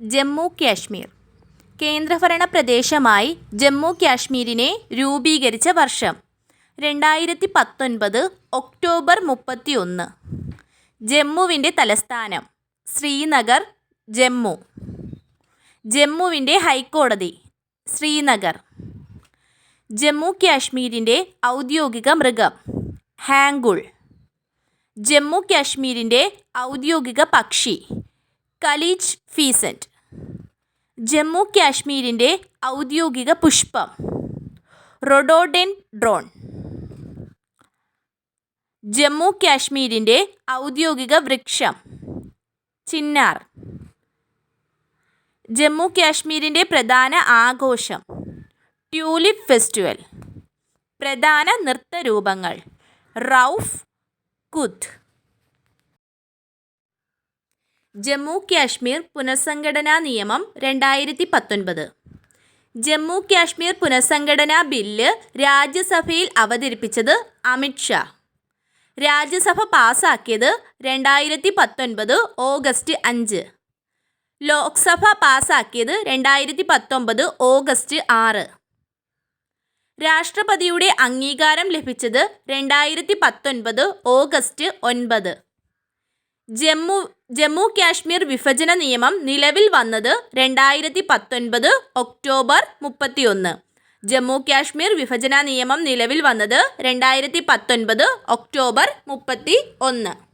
ജമ്മു കാശ്മീർ. കേന്ദ്രഭരണ പ്രദേശമായി ജമ്മു കാശ്മീരിനെ രൂപീകരിച്ച വർഷം രണ്ടായിരത്തി പത്തൊൻപത് ഒക്ടോബർ മുപ്പത്തി ഒന്ന് ജമ്മുവിന്റെ തലസ്ഥാനം ശ്രീനഗർ ജമ്മു. ജമ്മുവിന്റെ ഹൈക്കോടതി ശ്രീനഗർ. ജമ്മു കാശ്മീരിന്റെ ഔദ്യോഗിക മൃഗം ഹാങ്കുൾ ജമ്മു കാശ്മീരിന്റെ ഔദ്യോഗിക പക്ഷി കലീജ് ഫീസന്റ്. ജമ്മു കാശ്മീരിന്റെ ഔദ്യോഗിക പുഷ്പം. റൊഡോഡെൻഡ്രോൺ ജമ്മു കാശ്മീരിന്റെ ഔദ്യോഗിക വൃക്ഷം. ചിന്നാർ. ജമ്മു കാശ്മീരിന്റെ പ്രധാന ആഘോഷം. Tulip festival. പ്രധാന നൃത്തരൂപങ്ങൾ റൗഫ് കുത്ത് ജമ്മു കാശ്മീർ പുനഃസംഘടനാ നിയമം രണ്ടായിരത്തി പത്തൊൻപത് ജമ്മു കാശ്മീർ പുനഃസംഘടനാ ബില്ല് രാജ്യസഭയിൽ അവതരിപ്പിച്ചത് അമിത്ഷാ രാജ്യസഭ പാസാക്കിയത് രണ്ടായിരത്തി പത്തൊൻപത് ഓഗസ്റ്റ് അഞ്ച്. ലോക്സഭ പാസാക്കിയത് രണ്ടായിരത്തി പത്തൊമ്പത് ഓഗസ്റ്റ് ആറ്. രാഷ്ട്രപതിയുടെ അംഗീകാരം ലഭിച്ചത് രണ്ടായിരത്തി പത്തൊൻപത് ഓഗസ്റ്റ് ഒൻപത്. ജമ്മു ജമ്മു കാശ്മീർ വിഭജന നിയമം നിലവിൽ വന്നത് രണ്ടായിരത്തി പത്തൊൻപത് ഒക്ടോബർ മുപ്പത്തിയൊന്ന്. ജമ്മു കാശ്മീർ വിഭജന നിയമം നിലവിൽ വന്നത് രണ്ടായിരത്തി പത്തൊൻപത് ഒക്ടോബർ മുപ്പത്തി ഒന്ന്